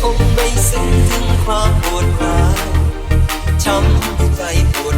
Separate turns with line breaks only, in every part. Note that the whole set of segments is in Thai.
คงไม่ซึ้งถึงความปวดร้าวช้ำใจปวด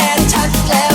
and touch them.